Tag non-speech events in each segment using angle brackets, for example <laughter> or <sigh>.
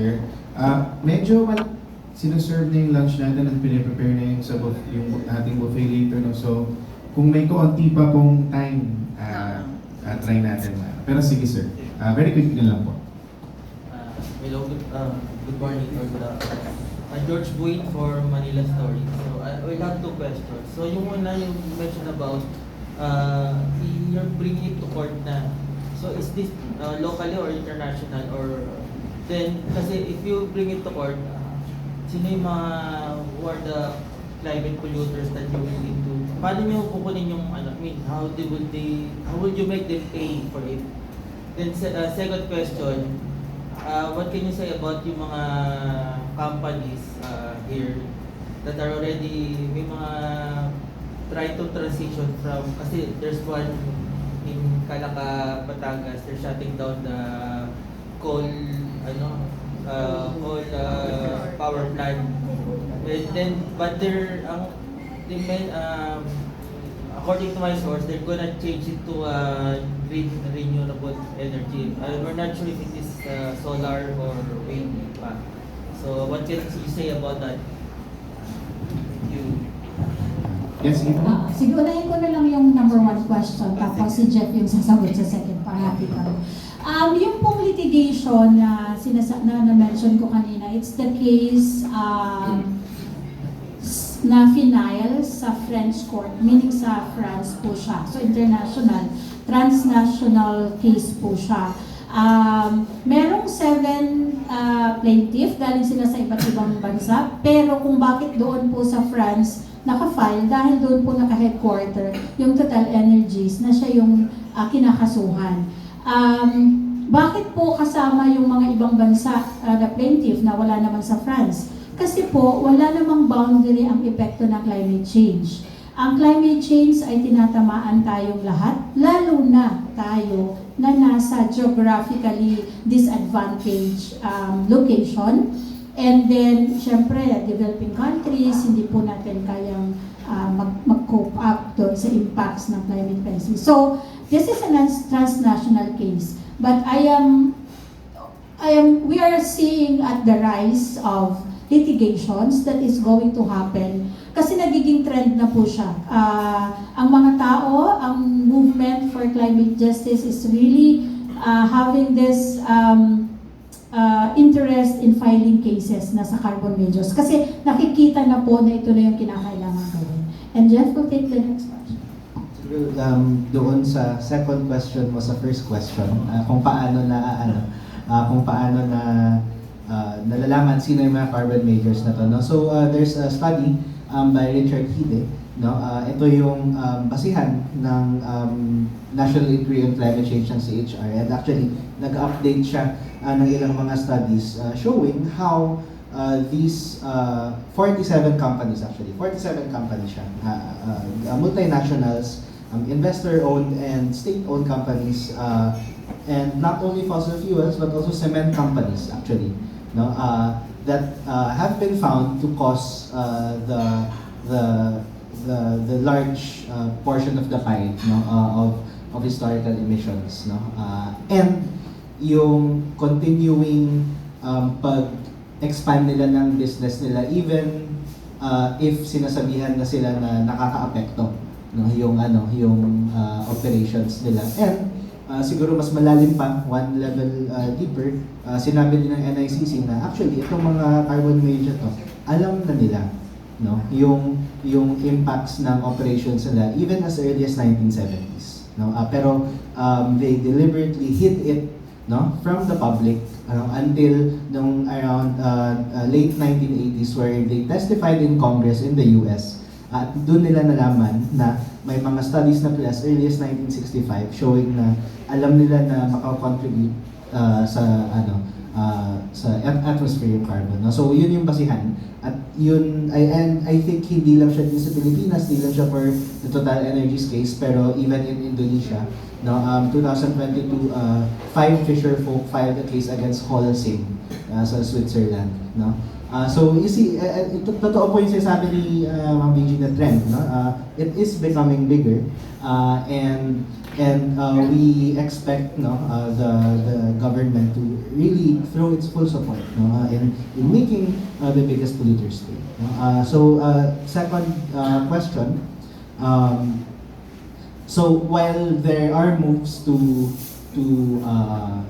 Sir, ah medyo mal- sinuserve na yung lunch natin at piniprepare na yung, sa buff- yung ating buffet later. No? So, kung may kaunti pa pong time, ah ah, try natin. Pero sige sir, Ah, very quick na lang po. Uh, hello, good, um, good morning or good afternoon. Uh, George Buin for Manila Story. So I we have two questions. So yung una yung you mentioned about uh, you're bringing it to court na. So is this uh, locally or international or then kasi if you bring it to court, uh, sino yung mga who are the climate polluters that you will need to paano nyo kukunin yung ano, I mean, how they would they how would you make them pay for it? Then uh, second question, uh, what can you say about yung mga companies uh, here that are already may mga try to transition from kasi there's one in Calaca, Batangas, they're shutting down the coal ano uh, coal uh, power plant. And then but they're ang they may um, according to my source, they're gonna change it to uh, green renewable energy. Uh, we're not sure if it is uh, solar or wind. pa. So what can you say about that? You. Yes, Eva? Ah, sige, unahin ko na lang yung number one question, tapos si Jeff yung sasagot sa second part. Happy ka. Um, yung pong litigation na, sinasa- na na-mention ko kanina, it's the case um, na final sa French court, meaning sa France po siya. So international, transnational case po siya. Um, merong seven uh, plaintiff, galing sila sa iba't ibang bansa, pero kung bakit doon po sa France nakafile dahil doon po naka-headquarter yung Total Energies na siya yung uh, kinakasuhan. Um, bakit po kasama yung mga ibang bansa uh, na plaintiff na wala naman sa France? Kasi po, wala namang boundary ang epekto ng climate change. Ang climate change ay tinatamaan tayong lahat, lalo na tayo na nasa geographically disadvantaged um, location. And then, syempre, developing countries, hindi po natin kayang uh, mag- mag-cope up doon sa impacts ng climate crisis. So, this is a trans- transnational case. But I am, I am, we are seeing at the rise of litigations that is going to happen kasi nagiging trend na po siya. Ah, ang mga tao, ang movement for climate justice is really ah, having this um, uh, interest in filing cases na sa carbon majors. Kasi nakikita na po na ito na yung kinakailangan. And Jeff will take the next question. Um, doon sa second question mo sa first question, ah, kung paano na ano, ah, kung paano na ah, nalalaman sino yung mga carbon majors na to. No? So ah, there's a study um, by Richard Hide. No? Ah, ito yung um, basihan ng um, National Inquiry on Climate Change ng CHR. And actually, nag-update siya ah, ng ilang mga studies ah, showing how uh, these uh, 47 companies actually, 47 companies siya, uh, uh, multinationals, um, investor-owned and state-owned companies, uh, and not only fossil fuels but also cement companies actually, no, uh, that uh, have been found to cause uh, the the the the large uh, portion of the pie, no, uh, of of historical emissions, no, uh, and yung continuing um, pag expand nila ng business nila even uh, if sinasabihan na sila na nakakaapekto no yung ano yung uh, operations nila. And uh, siguro mas malalim pa one level uh, deeper uh, sinabi din ng NICC na actually itong mga carbon major to alam na nila no yung yung impacts ng operations nila even as early as 1970s no Uh, pero um, they deliberately hid it no? From the public uh, until nung around uh, uh, late 1980s where they testified in Congress in the US at doon nila nalaman na may mga studies na as early as 1965 showing na alam nila na makakontribute uh, sa ano uh, sa at- atmosphere yung carbon. No? So yun yung basihan. At yun, I, and I think hindi lang siya din sa Pilipinas, hindi lang siya for the Total Energies case, pero even in Indonesia, no, um, 2022, uh, five fisher folk filed a case against Holcim uh, sa Switzerland, no? Uh, so you see, uh, ito, totoo po yung sinasabi ni uh, Ma'am BG na trend, no? Uh, it is becoming bigger uh, and and uh, we expect no uh, the the government to really throw its full support no uh, in in making uh, the biggest polluters pay. no? Uh, so second question. Um, so while there are moves to to uh,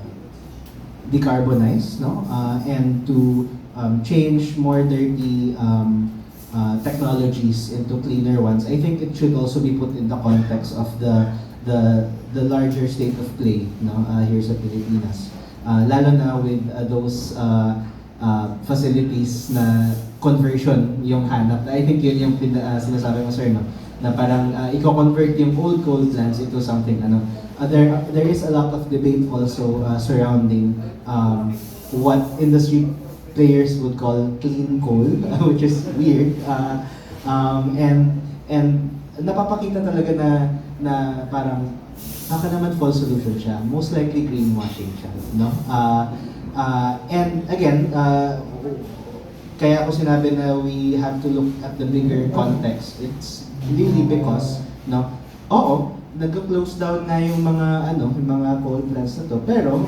decarbonize, no, uh, and to um, change more dirty um, uh, technologies into cleaner ones, I think it should also be put in the context of the the the larger state of play, no, uh, here sa Pilipinas. Uh, lalo na with uh, those uh, uh, facilities na conversion yung hanap. I think yun yung pina, uh, sinasabi mo sir, no? na parang uh, i-convert yung old coal plants into something ano. Uh, there, there is a lot of debate also uh, surrounding um, what industry players would call clean coal, <laughs> which is weird. Uh, um, and and napapakita talaga na na parang baka naman false solution siya. Most likely greenwashing siya, no? Uh, uh, and again, uh, kaya ako sinabi na we have to look at the bigger context. It's really because, no, oo, nag-close down na yung mga, ano, yung mga coal plants na to. Pero,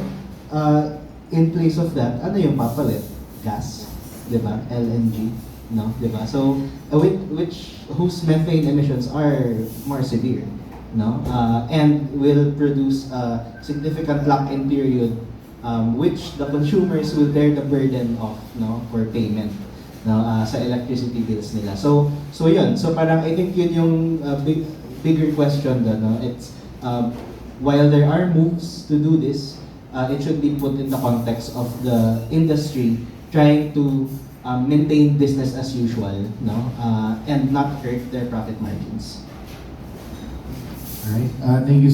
uh, in place of that, ano yung papalit? Gas, di ba? LNG, no? Di? So, which, which, whose methane emissions are more severe, no? Uh, and will produce a significant lock-in period um, which the consumers will bear the burden of no for payment no uh, sa electricity bills nila. So so yun. So parang I think yun yung uh, big bigger question doon no. It's um, while there are moves to do this, uh, it should be put in the context of the industry trying to um, maintain business as usual, no, uh, and not hurt their profit margins. Alright, uh, thank you